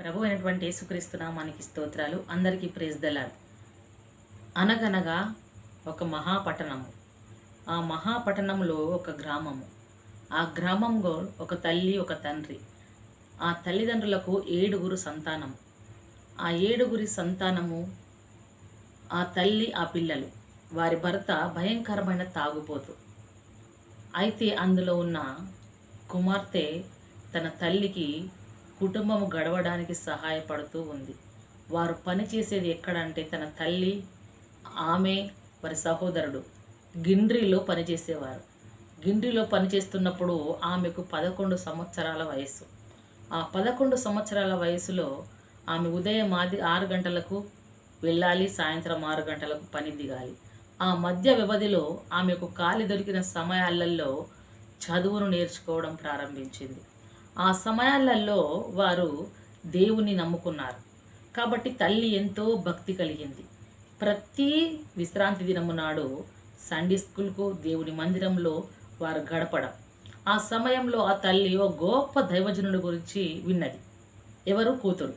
ప్రభు అయినటువంటి యేసుక్రీస్తు నామానికి స్తోత్రాలు. అందరికీ ప్రేజ్ దలాడ్ అనగనగా ఒక మహాపట్టణము. ఆ మహాపట్టణంలో ఒక గ్రామము. ఆ గ్రామంలో ఒక తల్లి ఒక తండ్రి. ఆ తల్లిదండ్రులకు ఏడుగురు సంతానము. ఆ ఏడుగురి సంతానము ఆ తల్లి ఆ పిల్లలు. వారి భర్త భయంకరమైన తాగుపోతు అయితే అందులో ఉన్న కుమార్తె తన తల్లికి కుటుంబము గడవడానికి సహాయపడుతూ ఉంది. వారు పనిచేసేది ఎక్కడంటే తన తల్లి ఆమె వారి సహోదరుడు గిండ్రిలో పనిచేసేవారు. గిండ్రిలో పనిచేస్తున్నప్పుడు ఆమెకు పదకొండు సంవత్సరాల వయస్సు. ఆ పదకొండు సంవత్సరాల వయసులో ఆమె ఉదయం ఆది ఆరు గంటలకు వెళ్ళాలి సాయంత్రం ఆరు గంటలకు పని దిగాలి. ఆ మధ్య వ్యవధిలో ఆమెకు ఖాళీ దొరికిన సమయాలలో చదువును నేర్చుకోవడం ప్రారంభించింది. ఆ సమయాలలో వారు దేవుని నమ్ముకున్నారు. కాబట్టి తల్లి ఎంతో భక్తి కలిగింది. ప్రతి విశ్రాంతి దినము నాడు సండే స్కూల్కు దేవుని మందిరంలో వారు గడపడం. ఆ సమయంలో ఆ తల్లి ఓ గొప్ప దైవజనుడి గురించి విన్నది. ఎవరు? కూతురు.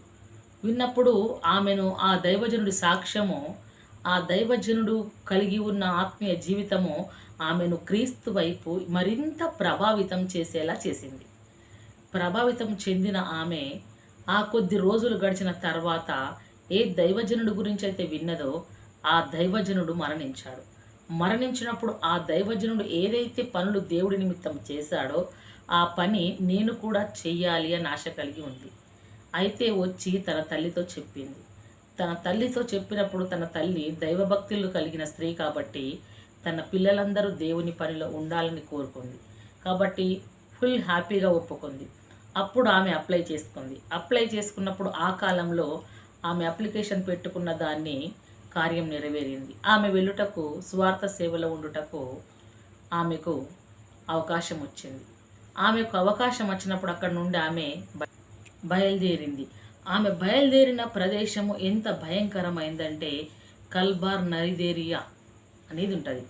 విన్నప్పుడు ఆమెను ఆ దైవజనుడి సాక్ష్యము ఆ దైవజనుడు కలిగి ఉన్న ఆత్మీయ జీవితము ఆమెను క్రీస్తు వైపు మరింత ప్రభావితం చేసేలా చేసింది. ప్రభావితం చెందిన ఆమె ఆ కొద్ది రోజులు గడిచిన తర్వాత ఏ దైవజనుడు గురించి అయితే విన్నదో ఆ దైవజనుడు మరణించాడు. మరణించినప్పుడు ఆ దైవజనుడు ఏదైతే పనులు దేవుడి నిమిత్తం చేశాడో ఆ పని నేను కూడా చెయ్యాలి అని ఆశ కలిగి ఉంది. అయితే వచ్చి తన తల్లితో చెప్పింది. తన తల్లితో చెప్పినప్పుడు తన తల్లి దైవభక్తులు కలిగిన స్త్రీ కాబట్టి తన పిల్లలందరూ దేవుని పనిలో ఉండాలని కోరుకుంది. కాబట్టి ఫుల్ హ్యాపీగా ఒప్పుకుంది. అప్పుడు ఆమె అప్లై చేసుకుంది. అప్లై చేసుకున్నప్పుడు ఆ కాలంలో ఆమె అప్లికేషన్ పెట్టుకున్న దాన్ని కార్యం నెరవేరింది. ఆమె వెళ్ళుటకు స్వార్థ సేవలో ఉండుటకు ఆమెకు అవకాశం వచ్చింది. ఆమెకు అవకాశం వచ్చినప్పుడు అక్కడ నుండి ఆమె బయలుదేరింది. ఆమె బయలుదేరిన ప్రదేశము ఎంత భయంకరమైందంటే కల్బార్ నైదేరియా అనేది ఉంటుంది.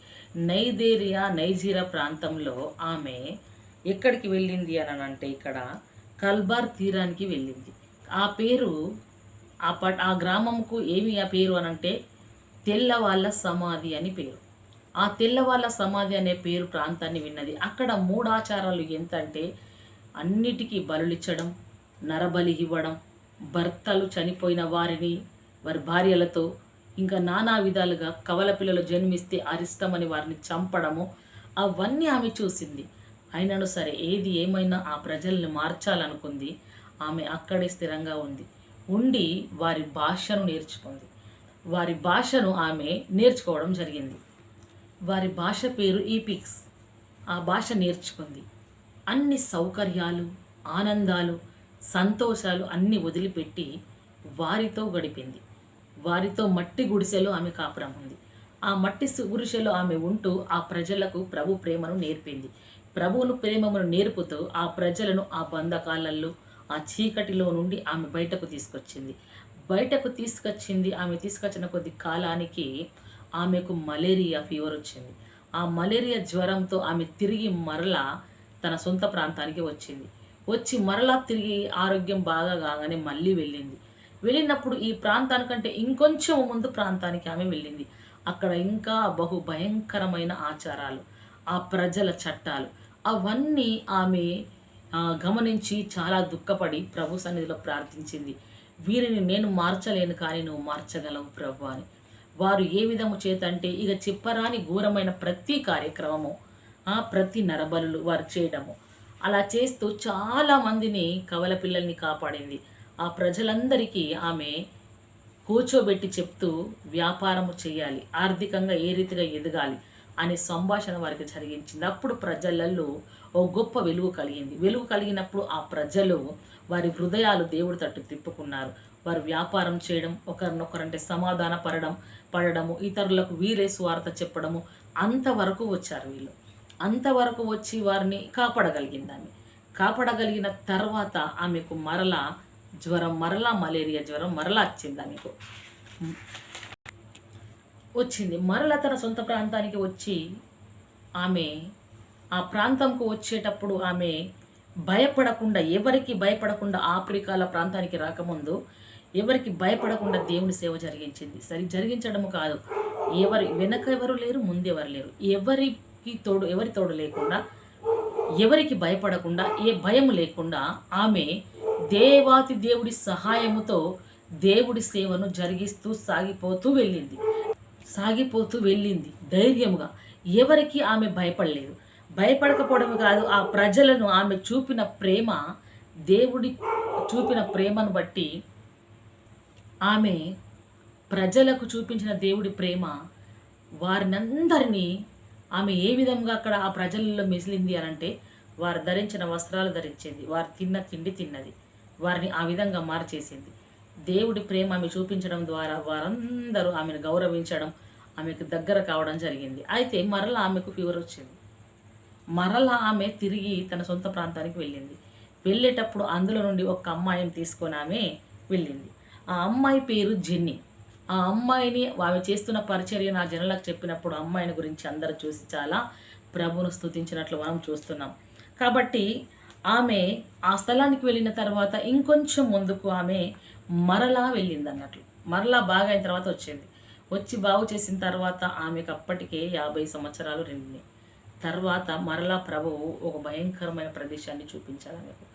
నైదేరియా నైజీరియా ప్రాంతంలో ఆమె ఎక్కడికి వెళ్ళింది అని అంటే ఇక్కడ కల్బార్ తీరానికి వెళ్ళింది. ఆ పేరు ఆ పట్ ఆ గ్రామంకు ఏమి ఆ పేరు అనంటే తెల్లవాళ్ళ సమాధి అని పేరు. ఆ తెల్లవాళ్ళ సమాధి అనే పేరు ప్రాంతాన్ని విన్నది. అక్కడ మూడాచారాలు ఎంతంటే అన్నిటికీ బలులిచ్చడం నరబలి ఇవ్వడం భర్తలు చనిపోయిన వారిని వారి భార్యలతో ఇంకా నానా విధాలుగా కవల పిల్లలు జన్మిస్తే అరిష్టమని వారిని చంపడము అవన్నీ ఆమె చూసింది. అయినను సరే ఏది ఏమైనా ఆ ప్రజల్ని మార్చాలనుకుంది ఆమె అక్కడే స్థిరంగా ఉంది. ఉండి వారి భాషను నేర్చుకుంది. వారి భాషను ఆమె నేర్చుకోవడం జరిగింది. వారి భాష పేరు ఈపిక్స్. ఆ భాష నేర్చుకుంది. అన్ని సౌకర్యాలు ఆనందాలు సంతోషాలు అన్ని వదిలిపెట్టి వారితో గడిపింది. వారితో మట్టి గుడిసెలో ఆమె కాపురం ఉంది. ఆ మట్టి సు- గుడిసెలో ఆమె ఉంటూ ఆ ప్రజలకు ప్రభు ప్రేమను నేర్పింది. ప్రభువును ప్రేమను నేర్పుతూ ఆ ప్రజలను ఆ బంధకాలలో ఆ చీకటిలో నుండి ఆమె బయటకు తీసుకొచ్చింది. బయటకు తీసుకొచ్చింది ఆమె తీసుకొచ్చిన కొద్ది కాలానికి ఆమెకు మలేరియా ఫీవర్ వచ్చింది. ఆ మలేరియా జ్వరంతో ఆమె తిరిగి మరలా తన సొంత ప్రాంతానికి వచ్చింది. వచ్చి మరలా తిరిగి ఆరోగ్యం బాగా కాగానే మళ్ళీ వెళ్ళింది. వెళ్ళినప్పుడు ఈ ప్రాంతానికంటే ఇంకొంచెం ముందు ప్రాంతానికి ఆమె వెళ్ళింది. అక్కడ ఇంకా బహు భయంకరమైన ఆచారాలు ఆ ప్రజల చట్టాలు అవన్నీ ఆమె గమనించి చాలా దుఃఖపడి ప్రభు సన్నిధిలో ప్రార్థించింది. వీరిని నేను మార్చలేను కానీ నువ్వు మార్చగలవు ప్రభు అని. వారు ఏ విధము చేత అంటే ఇక చెప్పరాని ఘోరమైన ప్రతి కార్యక్రమము ఆ ప్రతి నరబలులు వారు చేయడము. అలా చేస్తూ చాలా మందిని కవల పిల్లల్ని కాపాడింది. ఆ ప్రజలందరికీ ఆమె కూర్చోబెట్టి చెప్తూ వ్యాపారము చేయాలి. ఆర్థికంగా ఏ రీతిగా ఎదగాలి. అనే సంభాషణ వారికి జరిగించింది. అప్పుడు ప్రజలలో ఓ గొప్ప వెలుగు కలిగింది. వెలుగు కలిగినప్పుడు ఆ ప్రజలు వారి హృదయాలు దేవుడి తట్టు తిప్పుకున్నారు. వారు వ్యాపారం చేయడం ఒకరినొకరంటే సమాధాన పడడం పడడము ఇతరులకు వీరే స్వార్థ చెప్పడము అంతవరకు వచ్చారు వీళ్ళు. అంతవరకు వచ్చి వారిని కాపాడగలిగింది ఆమె కాపాడగలిగిన తర్వాత ఆమెకు మరలా జ్వరం మరలా మలేరియా జ్వరం మరలా వచ్చింది ఆమెకు. వచ్చింది. మరల తన సొంత ప్రాంతానికి వచ్చి ఆమె ఆ ప్రాంతంకు వచ్చేటప్పుడు ఆమె భయపడకుండా ఎవరికి భయపడకుండా ఆఫ్రికాల ప్రాంతానికి రాకముందు ఎవరికి భయపడకుండా దేవుని సేవ జరిగించింది. సరి జరిగించడం కాదు. ఎవరి వెనక ఎవరు లేరు ముందెవరు లేరు. ఎవరికి తోడు ఎవరి తోడు లేకుండా ఎవరికి భయపడకుండా ఏ భయం లేకుండా ఆమె దేవాతి దేవుడి సహాయముతో దేవుడి సేవను జరిగిస్తూ సాగిపోతూ వెళ్ళింది. సాగిపోతూ వెళ్ళింది. ధైర్యముగా. ఎవరికి ఆమె భయపడలేదు. భయపడకపోవడం కాదు ఆ ప్రజలను ఆమె చూపిన ప్రేమ దేవుడి చూపిన ప్రేమను బట్టి ఆమె ప్రజలకు చూపించిన దేవుడి ప్రేమ వారినందరినీ ఆమె ఏ విధంగా అక్కడ ఆ ప్రజలలో మెసిలింది అని అంటే వారు ధరించిన వస్త్రాలు ధరించింది వారు తిన్న తిండి తిన్నది వారిని ఆ విధంగా మార్చేసింది. దేవుడి ప్రేమ ఆమె చూపించడం ద్వారా వారందరూ ఆమెను గౌరవించడం ఆమెకు దగ్గర కావడం జరిగింది. అయితే మరలా ఆమెకు ఫీవర్ వచ్చింది. మరలా ఆమె తిరిగి తన సొంత ప్రాంతానికి వెళ్ళింది. వెళ్ళేటప్పుడు అందులో నుండి ఒక అమ్మాయిని తీసుకొని ఆమె వెళ్ళింది. ఆ అమ్మాయి పేరు జెన్నీ. ఆ అమ్మాయిని ఆమె చేస్తున్న పరిచర్య నా జనులకు చెప్పినప్పుడు అమ్మాయిని గురించి అందరూ చూసి చాలా ప్రభును స్తుతించినట్లు మనం చూస్తున్నాం. కాబట్టి ఆమె ఆ స్థలానికి వెళ్ళిన తర్వాత ఇంకొంచెం ముందుకు ఆమె మరలా వెళ్ళింది అన్నట్లు మరలా బాగా అయిన తర్వాత వచ్చింది. వచ్చి బాగు చేసిన తర్వాత ఆమెకు అప్పటికే యాభై సంవత్సరాలు రెండినాయి తర్వాత మరలా ప్రభువు ఒక భయంకరమైన ప్రదేశాన్ని చూపించాడు ఆమెకు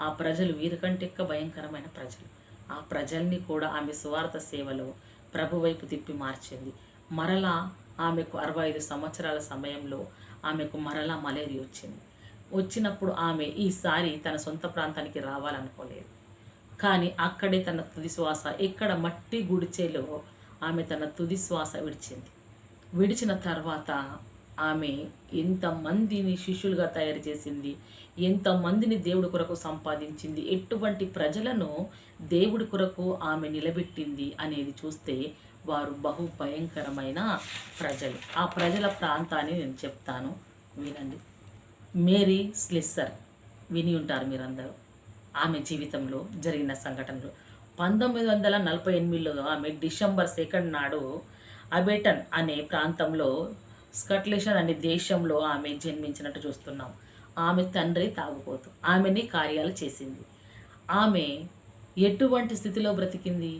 ఆ ప్రజలు వీరికంటెక్క భయంకరమైన ప్రజలు. ఆ ప్రజల్ని కూడా ఆమె సువార్త సేవలో ప్రభు వైపు తిప్పి మార్చింది. మరలా ఆమెకు అరవై ఐదు సంవత్సరాల సమయంలో ఆమెకు మరలా మలేరియా వచ్చింది. వచ్చినప్పుడు ఆమె ఈసారి తన సొంత ప్రాంతానికి రావాలనుకోలేదు. కానీ అక్కడే తన తుది శ్వాస ఎక్కడ మట్టి గుడిచేలో ఆమె తన తుది శ్వాస విడిచింది. విడిచిన తర్వాత ఆమె ఎంతమందిని శిష్యులుగా తయారు చేసింది ఎంతమందిని దేవుడి కొరకు సంపాదించింది ఎటువంటి ప్రజలను దేవుడి కొరకు ఆమె నిలబెట్టింది అనేది చూస్తే వారు బహు భయంకరమైన ప్రజలు. ఆ ప్రజల ప్రాంతాన్ని నేను చెప్తాను వినండి. మేరీ స్లిస్సర్ విని ఉంటారు మీరందరూ. ఆమె జీవితంలో జరిగిన సంఘటనలు. పంతొమ్మిది వందల నలభై ఎనిమిదిలో ఆమె డిసెంబర్ సెకండ్ నాడు అబేటన్ అనే ప్రాంతంలో స్కట్లేషన్ అనే దేశంలో ఆమె జన్మించినట్టు చూస్తున్నాం. ఆమె తండ్రి తాగుపోతు ఆమెని కార్యాలు చేసింది. ఆమె ఎటువంటి స్థితిలో బ్రతికింది?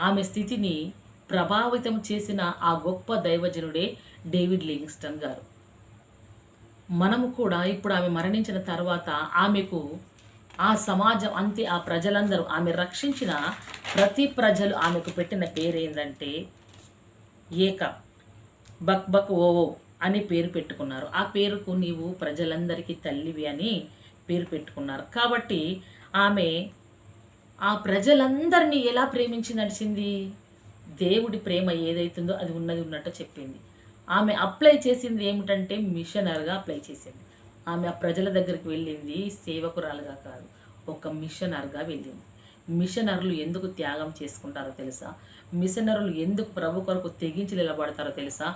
ఆమె స్థితిని ప్రభావితం చేసిన ఆ గొప్ప దైవజనుడే డేవిడ్ లివింగ్స్టన్ గారు. మనము కూడా ఇప్పుడు ఆమె మరణించిన తర్వాత ఆమెకు ఆ సమాజం అంతే ఆ ప్రజలందరూ ఆమె రక్షించిన ప్రతి ప్రజలు ఆమెకు పెట్టిన పేరు ఏంటంటే ఏక బక్ బక్ ఓవో అని పేరు పెట్టుకున్నారు. ఆ పేరుకు నీవు ప్రజలందరికీ తల్లివి అని పేరు పెట్టుకున్నారు. కాబట్టి ఆమె ఆ ప్రజలందరినీ ఎలా ప్రేమించి నడిచింది? దేవుడి ప్రేమ ఏదైతుందో అది ఉన్నది ఉన్నట్టు చెప్పింది. ఆమె అప్లై చేసింది ఏమిటంటే మిషనర్గా అప్లై చేసింది. ఆమె ఆ ప్రజల దగ్గరికి వెళ్ళింది సేవకురాలుగా కాదు ఒక మిషనర్గా వెళ్ళింది. మిషనర్లు ఎందుకు త్యాగం చేసుకుంటారో తెలుసా? మిషనరులు ఎందుకు ప్రభు కొరకు తెగించి నిలబడతారో తెలుసా?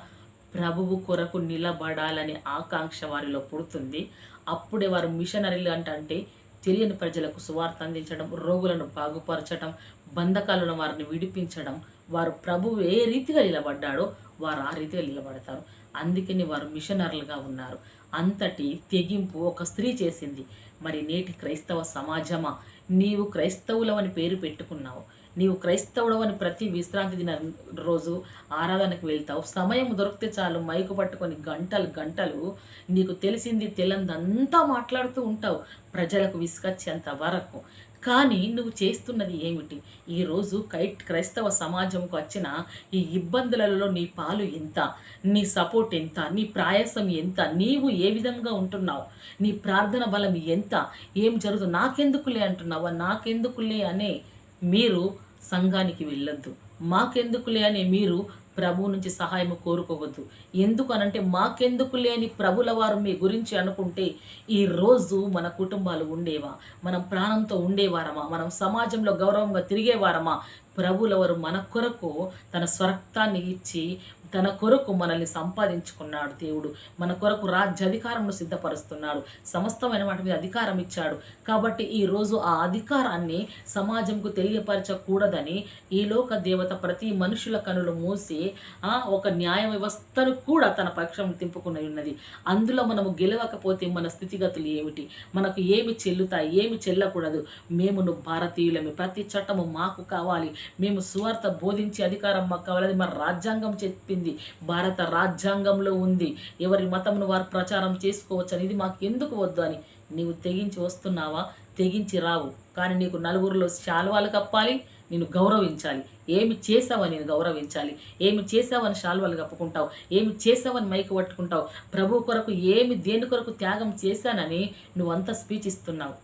ప్రభువు కొరకు నిలబడాలనే ఆకాంక్ష వారిలో పుడుతుంది. అప్పుడే వారు మిషనరీలు అంటే తెలియని ప్రజలకు సువార్త అందించడం రోగులను బాగుపరచడం బంధకాలను వారిని విడిపించడం వారు ప్రభువు ఏ రీతిగా నిలబడ్డాడో వారు ఆ రీతిగా నిలబడతారు. అందుకని వారు మిషనర్లుగా ఉన్నారు. అంతటి తెగింపు ఒక స్త్రీ చేసింది. మరి నేటి క్రైస్తవ సమాజమా? నీవు క్రైస్తవులవని పేరు పెట్టుకున్నావు. నీవు క్రైస్తవుడవని ప్రతి విశ్రాంతి దిన రోజు ఆరాధనకు వెళ్తావు. సమయం దొరికితే చాలు మైకు పట్టుకొని గంటలు గంటలు నీకు తెలిసింది తెలందంతా మాట్లాడుతూ ఉంటావు. ప్రజలకు విసుకొచ్చేంత వరకు కానీ నువ్వు చేస్తున్నది ఏమిటి? ఈరోజు కై క్రైస్తవ సమాజంకు వచ్చిన ఈ ఇబ్బందులలో నీ పాలు ఎంత? నీ సపోర్ట్ ఎంత? నీ ప్రయాసం ఎంత? నీవు ఏ విధంగా ఉంటున్నావు? నీ ప్రార్థన బలం ఎంత? ఏం జరుగుతుంది నాకెందుకులే అంటున్నావా? నాకెందుకులే అనే మీరు సంఘానికి వెళ్ళొద్దు. మాకెందుకులే అనే మీరు ప్రభు నుంచి సహాయం కోరుకోవద్దు. ఎందుకు అనంటే మాకెందుకు లేని ప్రభుల వారు మీ గురించి అనుకుంటే ఈ రోజు మన కుటుంబాలు ఉండేవా? మనం ప్రాణంతో ఉండేవారమా? మనం సమాజంలో గౌరవంగా తిరిగేవారమా? ప్రభులవారు మన కొరకు తన స్వరక్తాన్ని ఇచ్చి తన కొరకు మనల్ని సంపాదించుకున్నాడు దేవుడు. మన కొరకు రాజ్యాధికారమును సిద్ధపరుస్తున్నాడు. సమస్తమైన వాటి మీద అధికారం ఇచ్చాడు. కాబట్టి ఈ రోజు ఆ అధికారాన్ని సమాజంకు తెలియపరచకూడదని ఈ లోక దేవత ప్రతి మనుషుల కనులు మూసి ఆ ఒక న్యాయ వ్యవస్థను కూడా తన పక్షం తింపుకుని ఉన్నది. అందులో మనము గెలవకపోతే మన స్థితిగతులు ఏమిటి? మనకు ఏమి చెల్లుతాయి? ఏమి చెల్లకూడదు? మేము భారతీయులమే. ప్రతి చట్టము మాకు కావాలి. మేము సువార్త బోధించే అధికారం మాకు కావాలి మన రాజ్యాంగం చెప్పింది. భారత రాజ్యాంగంలో ఉంది. ఎవరి మతమును వారు ప్రచారం చేసుకోవచ్చు అని ఇది మాకు ఎందుకు వద్దు అని. నీవు తెగించి వస్తున్నావా? తెగించి రావు. కానీ నీకు నలుగురిలో శాల్వాలు కప్పాలి నేను గౌరవించాలి. ఏమి చేసావని నేను గౌరవించాలి. ఏమి చేసావని శాల్వాలు కప్పుకుంటావు? ఏమి చేసావని మైకు పట్టుకుంటావు? ప్రభు కొరకు ఏమి దేని కొరకు త్యాగం చేశానని నువ్వంతా స్పీచ్ ఇస్తున్నావు.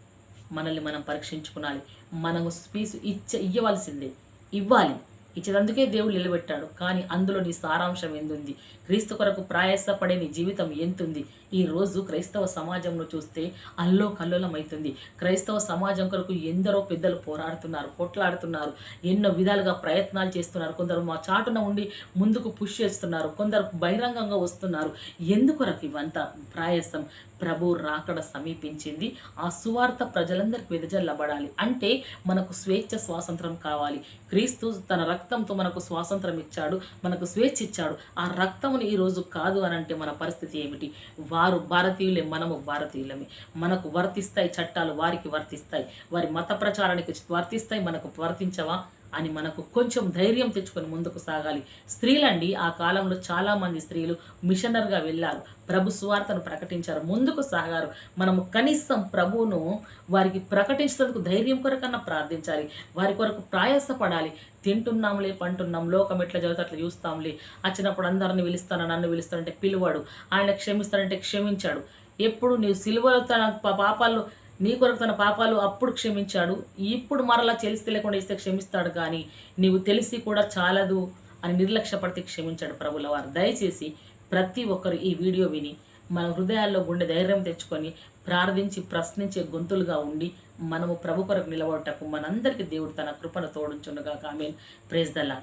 మనల్ని మనం పరీక్షించుకునాలి. మనము స్పీచ్ ఇచ్చ ఇవ్వవలసిందే ఇవ్వాలి. ఇచ్చినందుకే దేవుడు నిలబెట్టాడు. కానీ అందులో నీ సారాంశం ఎందుంది? క్రీస్తు కొరకు ప్రయాసపడే నీ జీవితం ఎంతుంది? ఈ రోజు క్రైస్తవ సమాజంలో చూస్తే అల్లో కల్లోలం అవుతుంది క్రైస్తవ సమాజం కొరకు ఎందరో పెద్దలు పోరాడుతున్నారు కొట్లాడుతున్నారు ఎన్నో విధాలుగా ప్రయత్నాలు చేస్తున్నారు. కొందరు మా చాటున ఉండి ముందుకు పుష్ చేస్తున్నారు. కొందరు బహిరంగంగా వస్తున్నారు. ఎందుకొరకు ఇవంతా? ప్రయాసం. ప్రభు రాకడ సమీపించింది. ఆ సువార్త ప్రజలందరికి వెదజల్లబడాలి. అంటే మనకు స్వేచ్ఛ స్వాతంత్రం కావాలి. క్రీస్తు తన రక్తంతో మనకు స్వాతంత్రం ఇచ్చాడు మనకు స్వేచ్ఛ ఇచ్చాడు. ఆ రక్తముని ఈ రోజు కాదు అని అంటే మన పరిస్థితి ఏమిటి? వారు భారతీయులే మనము భారతీయులమే. మనకు వర్తిస్తాయి చట్టాలు వారికి వర్తిస్తాయి. వారి మత ప్రచారానికి వర్తిస్తాయి మనకు వర్తించవా? అని మనకు కొంచెం ధైర్యం తెచ్చుకొని ముందుకు సాగాలి. స్త్రీలండి ఆ కాలంలో చాలామంది స్త్రీలు మిషనర్గా వెళ్ళారు. ప్రభు స్వార్థను ప్రకటించారు. ముందుకు సాగారు. మనము కనీసం ప్రభువును వారికి ప్రకటించేందుకు ధైర్యం కొరకన్నా ప్రార్థించాలి. వారి కొరకు ప్రయాసపడాలి. తింటున్నాంలే పంటున్నాం లోకం ఎట్లా చదివితే అట్లా చూస్తాంలే. వచ్చినప్పుడు అందరిని పిలుస్తాను నన్ను పిలుస్తానంటే పిలువాడు. ఆయన క్షమిస్తానంటే క్షమించాడు. ఎప్పుడు నీవు సిలువలో తన పాపాలు నీ కొరకు తన పాపాలు అప్పుడు క్షమించాడు ఇప్పుడు మరలా తెలిసి తెలియకుండా ఇస్తే క్షమిస్తాడు కానీ నీవు తెలిసి కూడా చాలదు అని నిర్లక్ష్యపడితే క్షమించాడు ప్రభుల వారు. దయచేసి ప్రతి ఒక్కరు ఈ వీడియో విని మన హృదయాల్లో గుండె ధైర్యం తెచ్చుకొని ప్రార్థించి ప్రశ్నించే గొంతులుగా ఉండి మనము ప్రభు కొరకు నిలబడటకు మనందరికీ దేవుడు తన కృపను తోడుంచునుగా కామెన్ ప్రేజ్ దలా